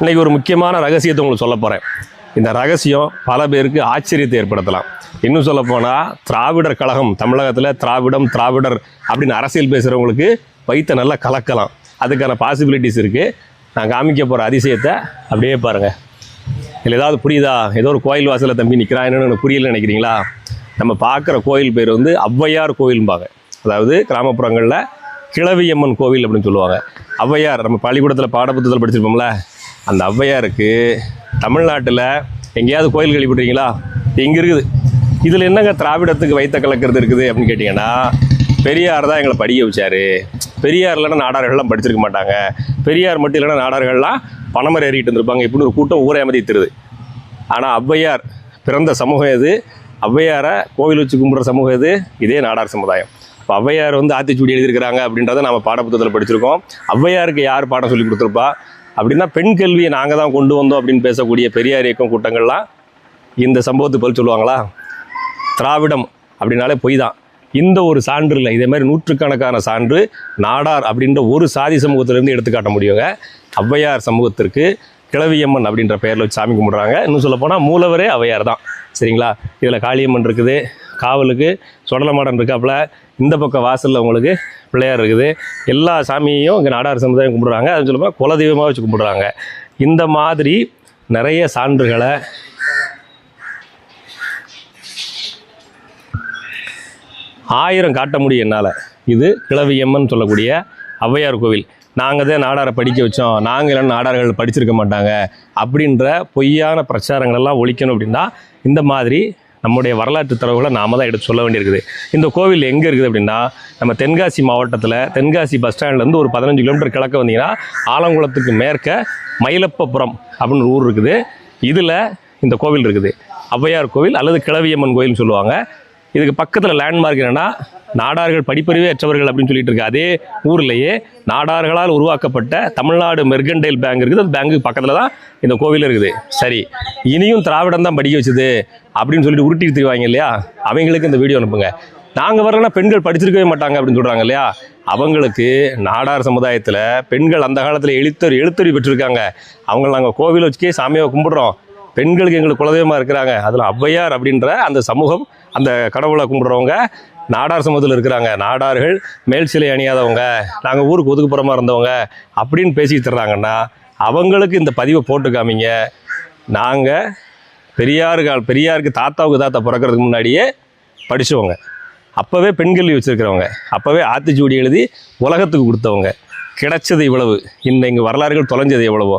இன்றைக்கி ஒரு முக்கியமான ரகசியத்தை உங்களுக்கு சொல்ல போகிறேன் இந்த ரகசியம் பல பேருக்கு ஆச்சரியத்தை ஏற்படுத்தலாம். இன்னும் சொல்ல போனால் திராவிடர் கழகம் தமிழகத்தில் திராவிடம் திராவிடர் அப்படின்னு அரசியல் பேசுகிறவங்களுக்கு வைத்த நல்லா கலக்கலாம். அதுக்கான பாசிபிலிட்டிஸ் இருக்குது நான் காமிக்க போகிற அதிசயத்தை அப்படியே பாருங்கள் இதில் ஏதாவது புரியுதா? ஏதோ ஒரு கோயில் வாசலில் தம்பி நிற்கிறான் என்னென்னு எனக்கு புரியலன்னு நினைக்கிறீங்களா? நம்ம பார்க்குற கோயில் பேர் வந்து ஔவையார் கோயில்பாங்க அதாவது கிராமப்புறங்களில் கிழவியம்மன் கோவில் அப்படின்னு சொல்லுவாங்க. ஔவையார் நம்ம பள்ளிக்கூடத்தில் பாடப்புத்தகத்தில் படிச்சிருப்போம்ல அந்த ஔவையாருக்கு தமிழ்நாட்டில் எங்கேயாவது கோயில் கேள்விப்பட்டிருக்கீங்களா இங்கே இருக்குது. இதில் என்னங்க திராவிடத்துக்கு வைத்த கலக்கிறது இருக்குது அப்படின்னு கேட்டிங்கன்னா பெரியார் தான் எங்களை படிக்க வச்சார். பெரியார் இல்லைன்னா நாடார்கள்லாம் படிச்சிருக்க மாட்டாங்க. பெரியார் மட்டும் இல்லைன்னா நாடார்கள்லாம் பணமரம் ஏறிட்டு இருந்திருப்பாங்க. இப்படின்னு ஒரு கூட்டம் ஊரே அமைதித்துருது. ஆனால் ஔவையார் பிறந்த சமூகம் எது? ஔவையாரை கோவில் வச்சு கும்பிட்ற சமூகம் எது? இதே நாடார் சமுதாயம். இப்போ ஔவையார் வந்து ஆத்திச்சூடி எழுதியிருக்கிறாங்க அப்படின்றத நம்ம பாடப்புத்தகத்தில் படிச்சிருக்கோம். ஔவையாருக்கு யார் பாடம் சொல்லி கொடுத்துருப்பா? அப்படின்னா பெண் கல்வியை நாங்கள் தான் கொண்டு வந்தோம் அப்படின்னு பேசக்கூடிய பெரியார் இயக்கம் கூட்டங்கள்லாம் இந்த சம்பவத்துக்கு பதில் சொல்லுவாங்களா? திராவிடம் அப்படின்னாலே பொய் தான். இந்த ஒரு சான்று இல்லை. இதே மாதிரி நூற்றுக்கணக்கான சான்று நாடார் அப்படின்ற ஒரு சாதி சமூகத்திலேருந்து எடுத்துக்காட்ட முடியுங்க. ஔவையார் சமூகத்திற்கு கிழவியம்மன் அப்படின்ற பெயரில் வச்சு சாமி கும்பிட்றாங்க. இன்னும் சொல்லப்போனால் மூலவரே ஔவையார் தான். சரிங்களா? இதில் காளியம்மன் இருக்குது. காவலுக்கு சுடலமாடன் இருக்காப்புல இந்த பக்கம் வாசலில் உங்களுக்கு பிள்ளையார் இருக்குது. எல்லா சாமியையும் இங்கே நாடார் சமுதாயம் கும்பிட்றாங்க. அது சொல்லப்போனால் குலதெய்வமாக வச்சு கும்பிட்றாங்க. இந்த மாதிரி நிறைய சான்றுகளை ஆயிரம் காட்ட முடியும் என்னால். இது கிழவியம்மன் சொல்லக்கூடிய ஔவையார் கோவில். நாங்கள் தான் நாடாரை படிக்க வச்சோம். நாங்கள் எல்லாம் நாடார்கள் படிச்சிருக்க மாட்டாங்க. அப்படின்ற பொய்யான பிரச்சாரங்கள் எல்லாம் ஒழிக்கணும் அப்படின்னா இந்த மாதிரி நம்முடைய வரலாற்று தரவுகளை நாம தான் எடுத்து சொல்ல வேண்டியிருக்குது. இந்த கோவில் எங்கே இருக்குது அப்படின்னா நம்ம தென்காசி மாவட்டத்தில் தென்காசி பஸ் ஸ்டாண்ட்லேருந்து ஒரு பதினஞ்சு கிலோமீட்டர் கிழக்க வந்தீங்கன்னா ஆலங்குளத்துக்கு மேற்க மயிலப்பபுரம் அப்படின்னு ஒரு ஊர் இருக்குது. இதில் இந்த கோவில் இருக்குது. ஔவையார் கோவில் அல்லது கிழவியம்மன் கோயில்னு சொல்லுவாங்க. இதுக்கு பக்கத்தில் லேண்ட்மார்க் என்னென்னா நாடார்கள் படிப்பறிவே அற்றவர்கள் அப்படின்னு சொல்லிட்டு இருக்கு. அதே ஊர்லேயே நாடார்களால் உருவாக்கப்பட்ட தமிழ்நாடு மெர்கண்டைல் பேங்க் இருக்குது. அந்த பேங்க்கு பக்கத்தில் தான் இந்த கோவில் இருக்குது. சரி இனியும் திராவிடம் தான் படிக்க வச்சுது. அப்படின்னு சொல்லிட்டு உருட்டி திரிவாங்க இல்லையா? அவங்களுக்கு இந்த வீடியோ அனுப்புங்க. நாங்கள் வரலன்னா பெண்கள் படிச்சிருக்கவே மாட்டாங்க அப்படின்னு சொல்கிறாங்க இல்லையா? அவங்களுக்கு நாடார் சமுதாயத்தில் பெண்கள் அந்த காலத்தில் எழுத்தறி எழுத்தறி பெற்றிருக்காங்க. அவங்கள நாங்கள் கோவில் வச்சுக்கே சாமியை கும்பிடுறோம். பெண்களுக்கு எங்களுக்கு குலதெய்வமாக இருக்கிறாங்க. அதில் ஔவையார் அப்படின்ற அந்த சமூகம் அந்த கடவுளை கும்பிட்றவங்க நாடார் சமூகத்தில் இருக்கிறாங்க. நாடார்கள் மேல் சிலை அணியாதவங்க நாங்கள் ஊருக்கு ஒதுக்குப்புறமா இருந்தவங்க அப்படின்னு பேசிட்டு தர்றாங்கன்னா அவங்களுக்கு இந்த பதிவை போட்டு காமிங்க. நாங்கள் பெரியார் கால் பெரியாருக்கு தாத்தாவுக்கு தாத்தா பிறக்கிறதுக்கு முன்னாடியே படித்தவங்க அப்போவே பெண்கல்வி வச்சுருக்கிறவங்க. அப்போவே ஆத்திச்சூடி எழுதி உலகத்துக்கு கொடுத்தவங்க. கிடைச்சது இவ்வளவு. இன்னைக்கு வரலாறுகள் தொலைஞ்சது எவ்வளவோ.